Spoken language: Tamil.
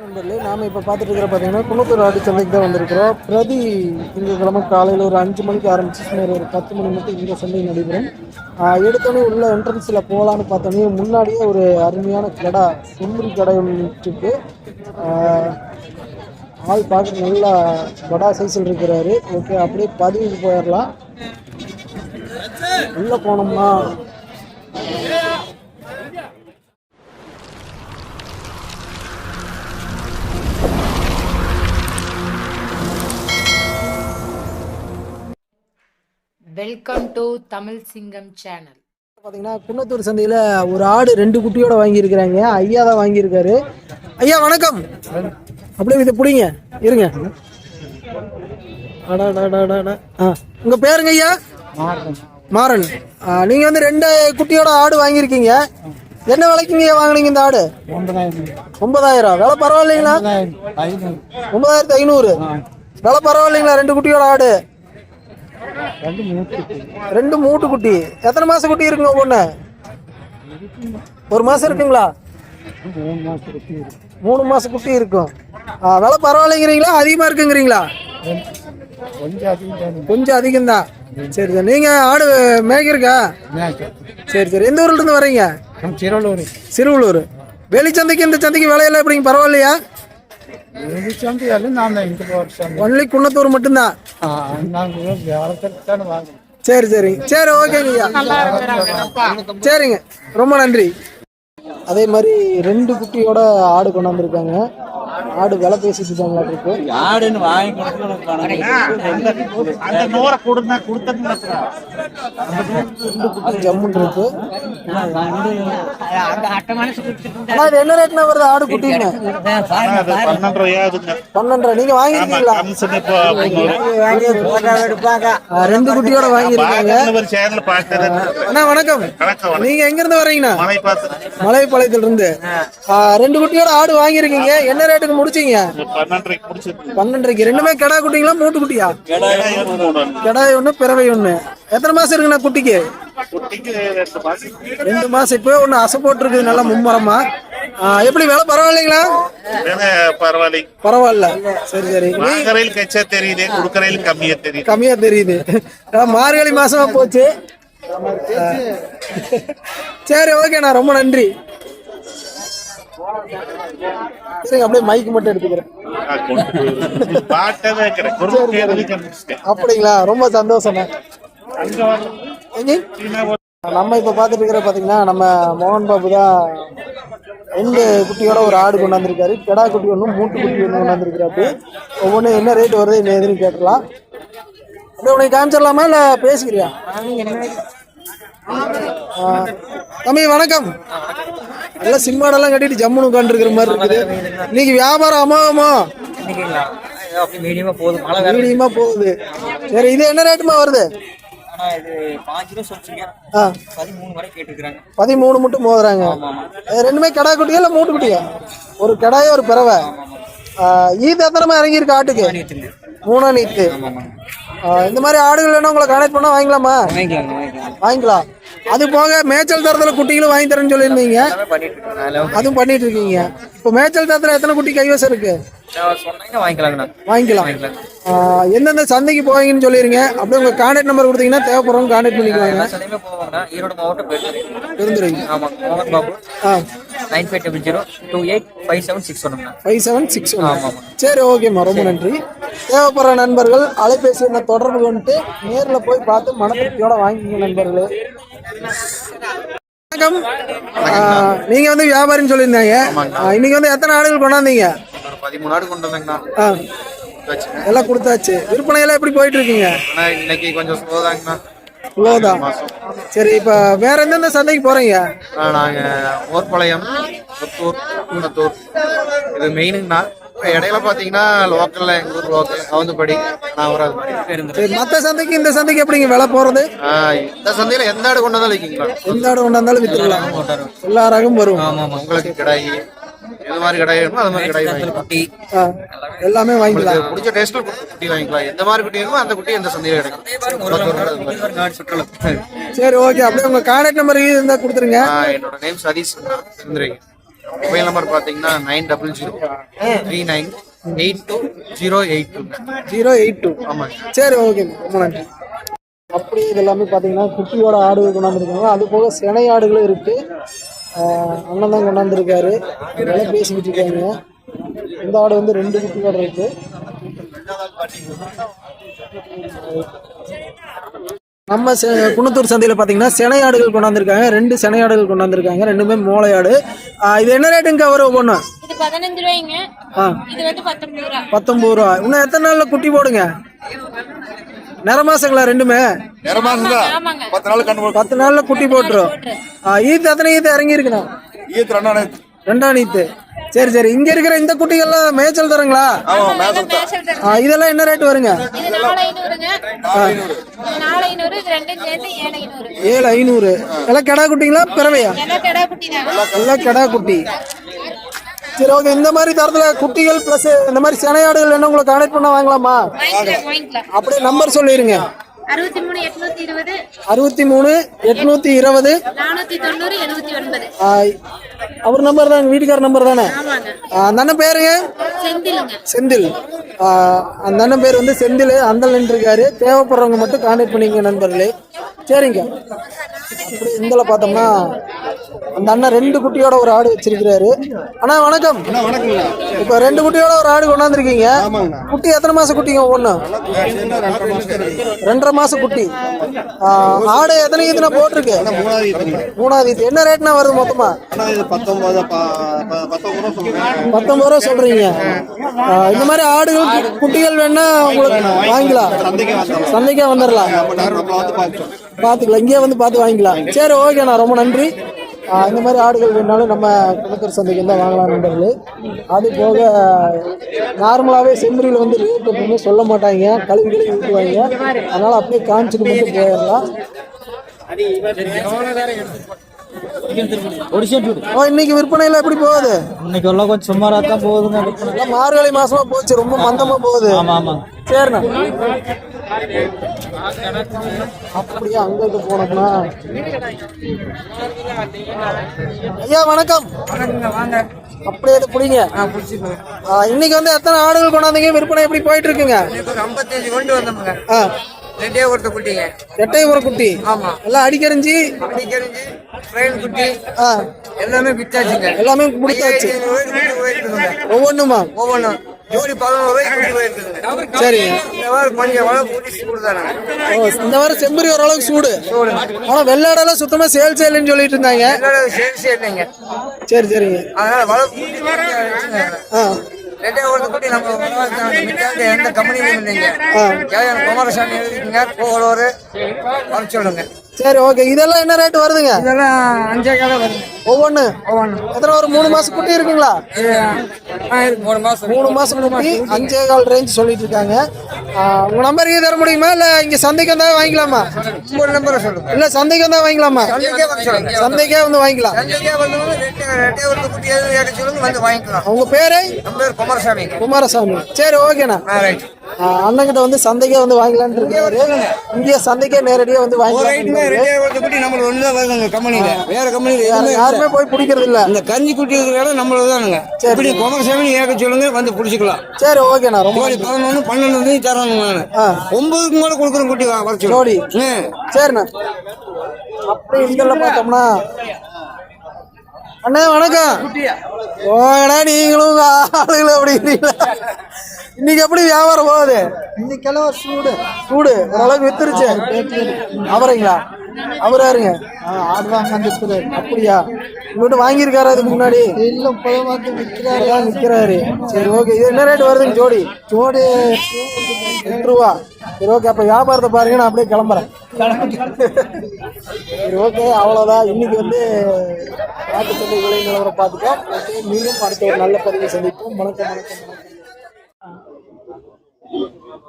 நண்பர்களே நாம் இப்போ பார்த்துட்டு இருக்கிற பார்த்தீங்கன்னா குன்னத்தூர் ஆடு சந்தைக்கு தான் வந்திருக்கிறோம். பிரதி திங்கட்கிழமை காலையில் ஒரு அஞ்சு மணிக்கு ஆரம்பிச்சு சுமார் ஒரு பத்து மணி மட்டும் இந்த சந்தை நடைபெறும். எடுத்தோடனே உள்ள என்ட்ரன்ஸில் போகலான்னு பார்த்தோன்னே முன்னாடியே ஒரு அருமையான கடை செம்மறி கடை ஒன்று இருக்கு. ஆள் பார்க்க நல்லா வடா சைஸில் இருக்கிறாரு. ஓகே அப்படியே பதிவுக்கு போயிடலாம். உள்ளே போனோம்னா வெல்கம் டு தமிழ் சிங்கம் சேனல் பார்த்தீங்கன்னா குன்னத்தூர் சந்தையில் ஒரு ஆடு ரெண்டு குட்டியோட வாங்கியிருக்கிறாங்க. ஐயா தான் வாங்கியிருக்காரு. ஐயா வணக்கம். அப்படியே இதை பிடிங்க. இருங்க. ஆ உங்கள் பேருங்க ஐயா? மாறன். ஆ, நீங்க வந்து ரெண்டு குட்டியோட ஆடு வாங்கியிருக்கீங்க. என்ன விலைக்குங்க ஐயா வாங்குனீங்க இந்த ஆடு? ஒன்பதாயிரம். விலை பரவாயில்லைங்களா? ஒன்பதாயிரத்தி ஐநூறு. விலை பரவாயில்லைங்களா ரெண்டு குட்டியோட ஆடு? ரெண்டு மூட்டு குட்டி. எத்தனை மாசம் குட்டி இருக்குங்க ஒண்ணு ஒரு மாசம் இருக்குங்களா? மூணு மாசம் குட்டி இருக்கும். விலை பரவாயில்லைங்கிறீங்களா? அதிகமா இருக்குங்கிறீங்களா? கொஞ்சம் அதிகம் தான் சரி சரி. நீங்க ஆடு மேய்க்கிறக்கா சரி சரி. எந்த ஊர்ல இருந்து வர்றீங்க திருவள்ளூர். சிறுவள்ளூர் வெளிச்சந்தைக்கு இந்த சந்தைக்கு விலையெல்லாம் எப்படிங்க? பரவாயில்லையா? ஒன்லி குன்னத்தூர் மட்டும்தான்? சரி சரி. சரி ஓகேங்க சரிங்க. ரொம்ப நன்றி. அதே மாதிரி ரெண்டு குட்டியோட ஆடு கொண்டாந்துருக்காங்க ஆடு விலை பேசிட்டு இருக்காங்களா இருக்கு ஆடுன்னு வாங்கி குட்டி ஜம்முன் இருக்கு. என்ன ரேட்னா வருது? ஆடு குட்டிங்க பன்னெண்டு நீங்க வாங்கிருக்கீங்களா ரெண்டு குட்டியோட பார்த்தது அண்ணா வணக்கம். நீங்க எங்க இருந்து வரீங்கண்ணா மலைப்பாளையத்துல இருந்து ரெண்டு குட்டியோட ஆடு வாங்கியிருக்கீங்க. என்ன ரேட்டுக்கு முடிச்சீங்க? பன்னெண்டரைக்கு ரெண்டுமே கிடா குட்டிங்களா மூட்டு குட்டியா? கிடாய் ஒண்ணு பிறவை ஒண்ணு. எத்தனை மாசம் இருக்குண்ணா குட்டிக்கு? ரெண்டு மாசம். இப்போ ஒண்ணு அசை போட்டிருக்கு நல்லா மும்மரமா. எப்படி விலை பரவாயில்லைங்களா? பரவாயில்லை. பரவாயில்ல. சரி சரி. வாங்குறையில் கச்சா தெரியுது கொடுக்கறையில் கம்மியா தெரியுது. கம்மியா தெரியுது. மார்கழி மாசமா போச்சு. சரி ஓகேண்ணா ரொம்ப நன்றி. சரி அப்படியே மைக் மட்டும் எடுத்துக்கிறேன். அப்படிங்களா? ரொம்ப எங்க? நம்ம இப்ப பாத்துட்டு இருக்கிற பாத்தீங்கன்னா நம்ம மோகன் பாபு தான் ரெண்டு குட்டியோட ஒரு ஆடு கொண்டாந்துருக்காரு கெடா குட்டி ஒன்று மூட்டு குட்டி ஒன்று கொண்டாந்துருக்காரு ஒவ்வொன்றும் என்ன ரேட் வருது என்ன எதுன்னு கேட்கலாம் அப்படியே உனக்கு காமிச்சிடலாமா இல்லை பேசிக்கிறியா? தம்பி வணக்கம். நல்லா சிம்மாடெல்லாம் கட்டிட்டு ஜம்முன்னு உட்காந்துருக்கிற மாதிரி இருக்குது. இன்னைக்கு வியாபாரம் அப்படி மீடியமா போகுது மீடியமா போகுது. சரி இது என்ன ரேட்டுமா வருது? பதிமூணு மட்டும் மோதுறாங்க. அது ரெண்டுமே கடா குட்டியா இல்லை மூட்டு குட்டியா? ஒரு கடாய ஒரு பிறவை? ஆ, ஈத்து எத்தனை இறங்கியிருக்கு ஆட்டுக்கு? மூணா நீத்து இந்த மாதிரி ஆடுகள் வேணும் உங்களை கனெக்ட் பண்ணா வாங்கிக்கலாம்? வாங்கிக்கலாம். அது போக மேய்ச்சல் தரத்துல குட்டிகளும் வாங்கி தரேன்னு சொல்லியிருந்தீங்க. அதுவும் பண்ணிட்டு இருக்கீங்க இப்போ மேய்ச்சல் தரத்துல எத்தனை குட்டி கைவசம் இருக்கு? வாங்கிக்கலாம். எந்தெந்த சந்தைக்கு போவீங்கன்னு சொல்லிடுங்க அப்படியே உங்க கான்டாக்ட் நம்பர் கொடுத்தீங்கன்னா தேவைப்படுறவங்க கான்டாக்ட் பண்ணிக்குவாங்க ஈரோடு மாவட்டம் இருந்துருங்க ஆமா மோகன் பாபு ஆ. Nine five double zero two eight five seven six ஒன்றுங்கண்ணா five seven six one ஆமா ஆமா. சரி ஓகேம்மா. ரொம்ப நன்றி. தேவைப்படுற நண்பர்கள் அலைபேசி எண்ணை தொடர்பு கொண்டு நேரில் போய் பார்த்து மனத்திருப்தியோட வாங்கிக்கங்க நண்பர்களே. வணக்கம். நீங்க வந்து வியாபாரின்னு சொல்லியிருந்தாங்க. இன்னைக்கு வந்து எத்தனை ஆடுகள் கொண்டாந்தீங்க? பதிமூணு ஆடு கொண்டு வந்தாங்கண்ணா. ஆ, வச்சுங்க எல்லாம் கொடுத்தாச்சு. விற்பனை எல்லாம் எப்படி போயிட்டு இருக்கீங்க? இன்னைக்கு கொஞ்சம் ஸ்லோ தாங்கண்ணா. இவ்வளோதான் சரி இப்போ வேற எந்தெந்த சந்தைக்கு போறீங்க? ஆ, நாங்க ஓர்பாளையம் புத்தூர் குன்னத்தூர். இது மெயினுங்கண்ணா இப்ப இடையில பாத்தீங்கன்னா லோக்கல்ல எங்க ஊர் லோக்கல் கவுந்தபடி நான் வராது சரி மற்ற சந்தைக்கு இந்த சந்தைக்கு எப்படிங்க விலை போறது? இந்த சந்தையில எந்த ஆடு கொண்டு வந்தாலும் வைக்கீங்களா எந்த ஆடு கொண்டாந்தாலும் வித்துக்கலாம் எல்லா ரகம் வரும். ஆமா ஆமா. உங்களுக்கு கிடாயி எது மாதிரி கிடாய் வேணுமோ அது மாதிரி கிடாய் வாங்கிக்கலாம். எல்லாமே வாங்கிக்கலாம். பிடிச்ச டேஸ்ட்ல குட்டி வாங்கிக்கலாம். எந்த மாதிரி குட்டி வேணுமோ அந்த குட்டி எந்த சந்தையில கிடைக்கும். சரி ஓகே அப்படியே உங்க கான்டாக்ட் நம்பர் இருந்தா கொடுத்துருங்க. என்னோட நேம் சதீஷ் இருந்துருங்க மொபைல் நம்பர் பார்த்தீங்கன்னா nine double zero. Three nine eight two zero eight two. Zero eight two. ஆமாங்க சரி ஓகே. ரொம்ப நன்றி. அப்படி இது எல்லாமே பார்த்தீங்கன்னா குட்டியோட ஆடுகள் கொண்டாந்துருக்காங்க. அது போக சினை ஆடுகளும் இருக்கு. அண்ணன் தான் கொண்டாந்துருக்காரு. நல்லா பேசிக்கிட்டு இருக்காங்க. இந்த ஆடு வந்து ரெண்டு குட்டியோட இருக்கு. நம்ம செ- குணத்தூர் சந்தையில் பார்த்தீங்கன்னா சினை ஆடுகள் கொண்டாந்துருக்காங்க ரெண்டு சினை ஆடுகள் கொண்டாந்துருக்காங்க ரெண்டுமே மோளை ஆடு ஆஹ் இது என்ன ரேட்டுங்க வரும் ஒவ்வொன்று இது பதினஞ்சு ரூபாய்ங்க. ஆ. இது வந்து பத்தொன்பது ரூபா. பத்தொம்பது ரூபா. இன்னும் எத்தனை நாளில் குட்டி போடுங்க? நிற மாசங்களா ரெண்டுமே? ஆமாங்க. பத்து நாள் கண்டு பத்து நாள்ல குட்டி போட்டுரும். ஆ, ஈத்து எத்தனை ஈத்து இறங்கி இருக்கணும் ஈத்து. ரெண்டாயிரம் ரெண்டாம் ஈத்து. சரி சரி. இங்க இருக்கிற இந்த குட்டிகள்லாம் மேய்ச்சல் தரங்களா இதெல்லாம் என்ன ரேட் வருங்க? ஏழு ஐநூறு. எல்லாம் கெடா குட்டிங்களா பிறவையா? எல்லாம் கிடா குட்டி. சரி ஓகே இந்த மாதிரி தரத்துல குட்டிகள் பிளஸ் இந்த மாதிரி சினையாடுகள் என்ன உங்களை கனெக்ட் பண்ண வாங்கலாமா? அப்படியே நம்பர் சொல்லிருங்க. அறுபத்தி மூணு எட்நூத்தி இருபது. அவர் நம்பர் தான் வீட்டுக்கார நம்பர் தானே? அந்த அண்ணன் பேருங்க? செந்தில். அந்த அண்ணன் பேர் வந்து செந்தில் அந்தல் இருக்காரு தேவைப்படுறவங்க மட்டும் கான்டாக்ட் பண்ணிக்க நண்பர்களே. சரிங்க. இந்தல பார்த்தோம்னா அந்த அண்ணன் ரெண்டு குட்டியோட ஒரு ஆடு வச்சிருக்கிறாரு. அண்ணா வணக்கம். இப்போ ரெண்டு குட்டியோட ஒரு ஆடு கொண்டாந்துருக்கீங்க. குட்டி எத்தனை மாசம் குட்டிங்க ஒண்ணு? ரெண்டரை மாசம் குட்டி. ஆடு எத்தனை இதுனா போட்டிருக்கு? மூணாவது இது. என்ன ரேட்னா வருது மொத்தமா? பத்தொன்பது ரூபா சொல்றீங்க. இந்த மாதிரி ஆடுகள் குட்டிகள் வேணா உங்களுக்கு வாங்கிக்கலாம். சந்தைக்கே வந்துடலாம். பார்த்துக்கலாம். இங்கேயே வந்து பார்த்து வாங்கிக்கலாம். சரி ஓகேண்ணா. ரொம்ப நன்றி. இந்த மாதிரி ஆடுகள் வேணாலும் நம்ம குளத்தூர் சந்தைக்கு தான் வாங்கலாம் நண்பர்களே. அது போக நார்மலாகவே செம்மறியில் வந்து ரேட் எப்பவுமே சொல்ல மாட்டாங்க. கழுவி கழுவி ஊற்றுவாங்க அதனால அப்படியே காமிச்சிட்டு மட்டும் போயிடலாம். இன்னைக்கு விற்பனையில் எப்படி போகுது? இன்னைக்கு எல்லாம் கொஞ்சம் சுமாரா தான் போகுதுங்க. மார்கழி மாசமா போச்சு. ரொம்ப மந்தமா போகுது. ஆமா ஆமாங்க சரிண்ணா. அப்படியே அங்கிட்டு போனோம்னா. ஐயா வணக்கம். அப்படியே இது பிடிங்க. இன்னைக்கு வந்து எத்தனை ஆடுகள் கொண்டாந்தீங்க? விற்பனை எப்படி போயிட்டு இருக்குங்க ஒரு ஐம்பத்தஞ்சு கொண்டு வந்தோமுங்க ஆ. ரெண்டே ஒருத்த குட்டிங்க எட்டயபுரம் குட்டி. ஆமா. எல்லாம் அடிக்கரிஞ்சி அப்படி தெரிஞ்சு ட்ரெயின் குட்டி ஆ. எல்லாமே வித்தாச்சுங்க. எல்லாமே முடிச்சாச்சு. ஒவ்வொன்றுமா ஒவ்வொன்றும் ஜோடி பதினோரு ரூபாய்க்கு சரிங்க இந்த மாதிரி கொஞ்சம் ஓ இந்த வாரம் செம்பரி ஓரளவுக்கு சூடு. ஆனா வெள்ளாடெல்லாம் சுத்தமா சேல் சேல்னு சொல்லிட்டு இருந்தாங்க. சேல்ஸே இல்லைங்க சரி சரிங்க அதனால வச்சுங்க. ஆ. ரெண்டே ஒரு குட்டி நம்ம எந்த கம்பெனிலும் இல்லைங்க. குமாரசாமி எழுதிக்கங்க கோவலூர். வர சொல்லுங்க. சரி ஓகே இதெல்லாம் என்ன ரேட் வருதுங்க? இதெல்லாம் அஞ்சே காலை வருங்க ஒவ்வொன்று எத்தனை ஒரு மூணு மாசம் குட்டி இருக்குங்களா? மூணு மாசம். மூணு மாசம் குட்டி அஞ்சே கால் ரேஞ்ச் சொல்லிட்டு இருக்காங்க. உங்க நம்பர் தர முடியுமா? இல்ல இங்க சந்தைக்கு வந்தா வாங்கிக்கலாமா? உங்களோட நம்பரை சொல்லுங்க. இல்ல சந்தைக்கு வந்தா வாங்கிக்கலாமா? சந்தைக்கே வந்து வாங்கிக்கலாம். உங்க பேரு? குமாரசாமிங்க குமாரசாமி. சரி ஓகேண்ணா ரைட் அண்ணன் கிட்ட வந்து சந்தைக்கே வந்து வாங்கலாம்னு இருக்காரு இங்கே சந்தைக்கே நேரடியா வந்து குட்டி நம்மளுக்கு ஒன்று தான் கம்பெனியில். வேற கம்பெனியில் யாருமே போய் பிடிக்கிறது இல்ல. இந்த கஞ்சி குட்டி இருக்கிற நம்மளது தானுங்க. இப்படி குமாரசாமி கேட்க சொல்லுங்க வந்து பிடிச்சிக்கலாம். சரி ஓகேண்ணா ரொம்ப பதினொன்று பன்னெண்டு தரணும் நான். ஒன்பதுக்கு மேலே கொடுக்குற குட்டி வர ம். சரிண்ணா. அப்படி இதில் பார்த்தோம்னா. அண்ணா வணக்கம். ஓடா நீங்களும் உங்க ஆளுங்களும் அப்படி இருக்கீங்களா? இன்னைக்கு எப்படி வியாபாரம் போகுது? இன்னைக்கெல்லாம் சூடு. சூடு. ஓரளவுக்கு வித்துருச்சு. அவரைங்களா அவர் யாருங்க ஆடுவாங்க அப்படியா? இங்கிட்ட வாங்கியிருக்காரு அதுக்கு முன்னாடி? இல்ல பழமாத்து விற்கிறாரு. நிற்கிறாரு சரி ஓகே. இது என்ன ரேட் வருதுங்க ஜோடி? ஜோடி எட்டு ரூபா. சரி ஓகே. அப்போ வியாபாரத்தை பாருங்க. நான் அப்படியே கிளம்புறேன். சரி ஓகே. அவ்வளோதான் இன்னைக்கு வந்து நாட்டு சந்தை விலை நிலவரம் பார்த்துட்டோம் ஓகே மீண்டும் அடுத்த ஒரு நல்ல பதிவை சந்திப்போம். வணக்கம் வணக்கம்.